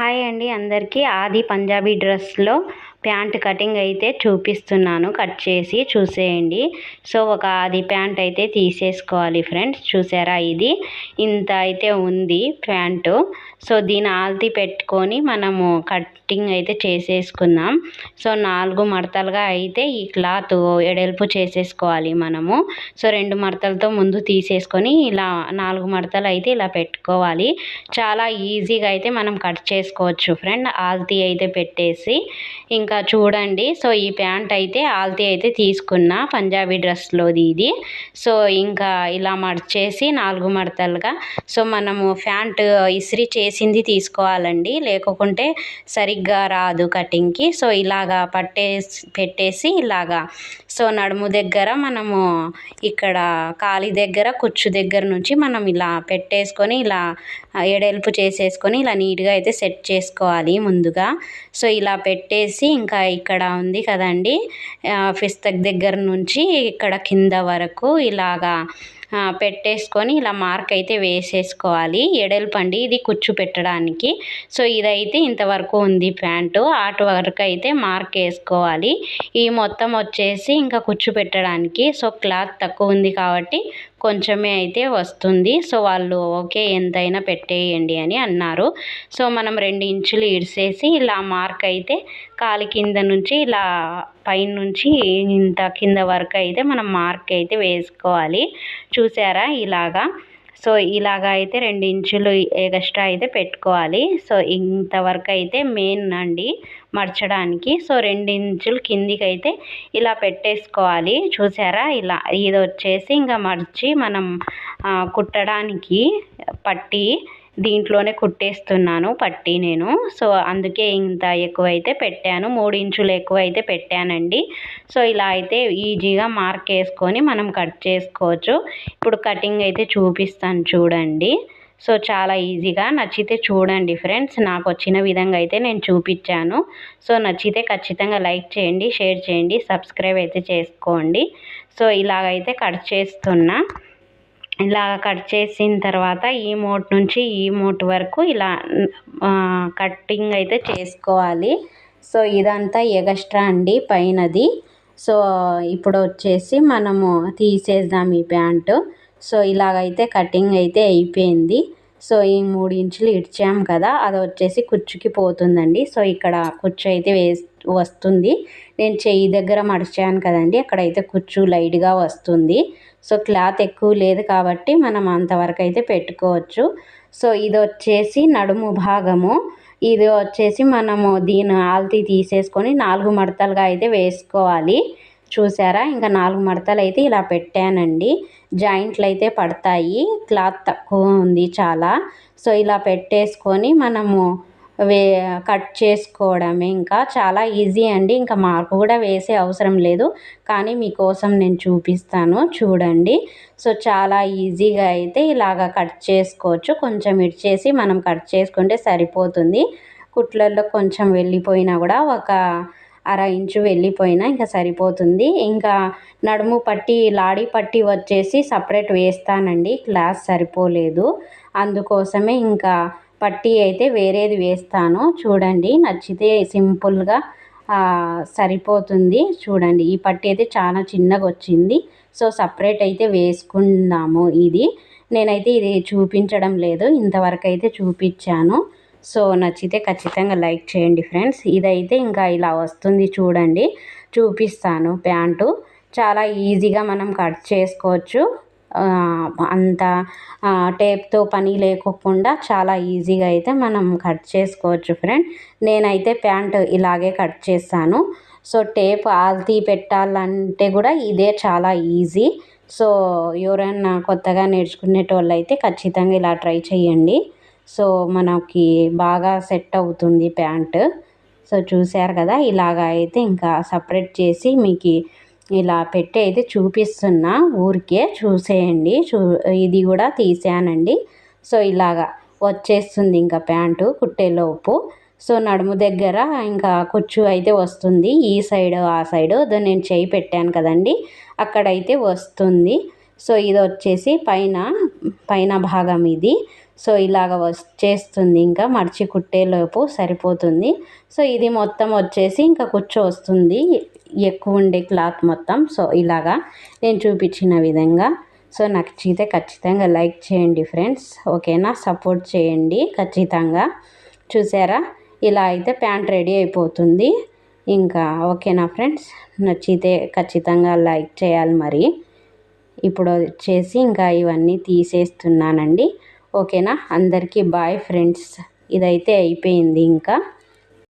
Hi అండి అందరికీ ఆది పంజాబీ డ్రెస్లో ప్యాంట్ కటింగ్ అయితే చూపిస్తున్నాను. కట్ చేసి చూసేయండి. సో ఒక ఆది ప్యాంట్ అయితే తీసేసుకోవాలి ఫ్రెండ్స్. చూసారా ఇది? ఇంత అయితే ఉంది ప్యాంటు. సో దీని ఆల్తి పెట్టుకొని మనము కటింగ్ అయితే చేసేసుకుందాం. సో నాలుగు మడతలుగా అయితే ఈ క్లాత్ ఎడల్పు చేసేసుకోవాలి మనము. సో రెండు మడతలతో ముందు తీసేసుకొని ఇలా నాలుగు మడతలు అయితే ఇలా పెట్టుకోవాలి. చాలా ఈజీగా అయితే మనం కట్ చేసుకోవచ్చు ఫ్రెండ్. ఆల్తీ అయితే పెట్టేసి ఇంకా చూడండి. సో ఈ ప్యాంట్ అయితే ఆల్తీ అయితే తీసుకున్నా. పంజాబీ డ్రెస్లోది ఇది. సో ఇంకా ఇలా మడిచేసి నాలుగు మడతలుగా. సో మనము ప్యాంట్ ఇస్త్రీ చేసింది తీసుకోవాలండి. లేకుంటే సరిగ్గా రాదు కటింగ్కి. సో ఇలాగా పట్టేసి పెట్టేసి ఇలాగా. సో నడుము దగ్గర మనము ఇక్కడ కాలి దగ్గర కుచ్చు దగ్గర నుంచి మనం ఇలా పెట్టేసుకొని ఇలా ఎడెల్పు చేసేసుకొని ఇలా నీట్గా అయితే సెట్ చేసుకోవాలి ముందుగా. సో ఇలా పెట్టేసి ఇంకా ఇక్కడ ఉంది కదండి. ఫిస్తక్ దగ్గర నుంచి ఇక్కడ కింద వరకు ఇలాగా పెట్టేసుకొని ఇలా మార్క్ అయితే వేసేసుకోవాలి. ఎడల్పండి ఇది కుచ్చు పెట్టడానికి. సో ఇదైతే ఇంతవరకు ఉంది ప్యాంటు. ఆటు వరకు అయితే మార్క్ వేసుకోవాలి. ఈ మొత్తం వచ్చేసి ఇంకా కుచ్చు పెట్టడానికి. సో క్లాత్ తక్కువ ఉంది కాబట్టి కొంచెమే అయితే వస్తుంది. సో వాళ్ళు ఓకే ఎంతైనా పెట్టేయండి అని అన్నారు. సో మనం రెండు ఇంచులు ఇడిసేసి ఇలా మార్క్ అయితే కాలి కింద నుంచి ఇలా పైన నుంచి ఇంత కింద వరకు అయితే మనం మార్క్ అయితే వేసుకోవాలి. చూసారా? ఇలాగా సో ఇలాగ అయితే రెండు ఇంచులు ఎక్స్ట్రా అయితే పెట్టుకోవాలి. సో ఇంతవరకు అయితే మెయిన్ అండి మడచడానికి సో రెండు ఇంచులు కిందికి అయితే ఇలా పెట్టేసుకోవాలి. చూసారా? ఇలా ఇది వచ్చేసి ఇంకా మడిచి మనం కుట్టడానికి పట్టి దీంట్లోనే కుట్టేస్తున్నాను పట్టి నేను. సో అందుకే ఇంత ఎక్కువైతే పెట్టాను. మూడు ఇంచులు ఎక్కువైతే పెట్టానండి. సో ఇలా అయితే ఈజీగా మార్క్ వేసుకొని మనం కట్ చేసుకోవచ్చు. ఇప్పుడు కటింగ్ అయితే చూపిస్తాను చూడండి. సో చాలా ఈజీగా నచ్చితే చూడండి ఫ్రెండ్స్. నాకు వచ్చిన విధంగా అయితే నేను చూపించాను. సో నచ్చితే ఖచ్చితంగా లైక్ చేయండి షేర్ చేయండి సబ్స్క్రైబ్ అయితే చేసుకోండి. సో ఇలాగైతే కట్ చేస్తున్నా. ఇలా కట్ చేసిన తర్వాత ఈ మోట్ నుంచి ఈ మోట్ వరకు ఇలా కట్టింగ్ అయితే చేసుకోవాలి. సో ఇదంతా ఎగస్ట్రా అండి పైనది. సో ఇప్పుడు వచ్చేసి మనము తీసేద్దాం ఈ ప్యాంటు. సో ఇలాగైతే కటింగ్ అయితే అయిపోయింది. సో ఈ మూడు ఇంచులు ఇడ్చాం కదా అది వచ్చేసి కుచ్చుకి పోతుందండి. సో ఇక్కడ కుచ్చు అయితే వేసి వస్తుంది. నేను చెయ్యి దగ్గర మడిచాను కదండి అక్కడైతే కుచ్చు లైట్గా వస్తుంది. సో క్లాత్ ఎక్కువ లేదు కాబట్టి మనం అంతవరకు అయితే పెట్టుకోవచ్చు. సో ఇది వచ్చేసి నడుము భాగము. ఇది వచ్చేసి మనము దీని ఆల్తీ తీసేసుకొని నాలుగు మడతలుగా అయితే వేసుకోవాలి. చూసారా? ఇంకా నాలుగు మడతలు అయితే ఇలా పెట్టానండి. జాయింట్లు అయితే పడతాయి. క్లాత్ తక్కువ ఉంది చాలా. సో ఇలా పెట్టేసుకొని మనము వే కట్ చేసుకోవడమే ఇంకా. చాలా ఈజీ అండి. ఇంకా మార్పు కూడా వేసే అవసరం లేదు. కానీ మీకోసం నేను చూపిస్తాను. చూడండి. సో చాలా ఈజీగా అయితే ఇలాగ కట్ చేసుకోవచ్చు. కొంచెం ఇడ్చేసి మనం కట్ చేసుకుంటే సరిపోతుంది. కుట్లల్లో కొంచెం వెళ్ళిపోయినా కూడా ఒక అర ఇంచు వెళ్ళిపోయినా ఇంకా సరిపోతుంది. ఇంకా నడుము పట్టి లాడీ పట్టి వచ్చేసి సపరేట్ వేస్తానండి. క్లాస్ సరిపోలేదు. అందుకోసమే ఇంకా పట్టీ అయితే వేరేది వేస్తాను. చూడండి నచ్చితే సింపుల్గా సరిపోతుంది. చూడండి ఈ పట్టీ అయితే చాలా చిన్నగా వచ్చింది. సో సపరేట్ అయితే వేసుకుందాము ఇది. నేనైతే ఇది చూపించడం లేదు. ఇంతవరకు అయితే చూపించాను. సో నచ్చితే ఖచ్చితంగా లైక్ చేయండి ఫ్రెండ్స్. ఇదైతే ఇంకా ఇలా వస్తుంది చూడండి. చూపిస్తాను ప్యాంటు. చాలా ఈజీగా మనం కట్ చేసుకోవచ్చు. అంత టేప్తో పని లేకోకుండా చాలా ఈజీగా అయితే మనం కట్ చేసుకోవచ్చు ఫ్రెండ్. నేనైతే ప్యాంట్ ఇలాగే కట్ చేస్తాను. సో టేప్ ఆల్తీ పెట్టాలంటే కూడా ఇదే చాలా ఈజీ. సో ఎవరైనా కొత్తగా నేర్చుకునేటోళ్ళు అయితే ఖచ్చితంగా ఇలా ట్రై చేయండి. సో మనకి బాగా సెట్ అవుతుంది ప్యాంటు. సో చూసారు కదా ఇలాగ అయితే ఇంకా సపరేట్ చేసి మీకు ఇలా పెట్టి అయితే చూపిస్తున్నా. ఊరికే చూసేయండి. చూ ఇది కూడా తీసానండి. సో ఇలాగా వచ్చేస్తుంది ఇంకా ప్యాంటు కుట్టేలోపు సో నడుము దగ్గర ఇంకా కుచ్చు అయితే వస్తుంది. ఈ సైడ్ ఆ సైడ్ నేను చేయి పెట్టాను కదండి. అక్కడైతే వస్తుంది. సో ఇది వచ్చేసి పైన పైన భాగం ఇది. సో ఇలాగ వచ్చేస్తుంది ఇంకా మడిచి కుట్టేలోపు సరిపోతుంది. సో ఇది మొత్తం వచ్చేసి ఇంకా కూర్చో వస్తుంది. ఎక్కువ ఉండే క్లాత్ మొత్తం. సో ఇలాగా నేను చూపించిన విధంగా. సో నచ్చితే ఖచ్చితంగా లైక్ చేయండి ఫ్రెండ్స్. ఓకేనా? సపోర్ట్ చేయండి ఖచ్చితంగా. చూసారా? ఇలా అయితే ప్యాంట్ రెడీ అయిపోతుంది. ఇంకా ఓకేనా ఫ్రెండ్స్? నచ్చితే ఖచ్చితంగా లైక్ చేయాలి మరి. ఇప్పుడు వచ్చేసి ఇంకా ఇవన్నీ తీసేస్తున్నానండి. ఓకేనా? అందరికీ బాయ్ ఫ్రెండ్స్. ఇదైతే అయిపోయింది ఇంకా.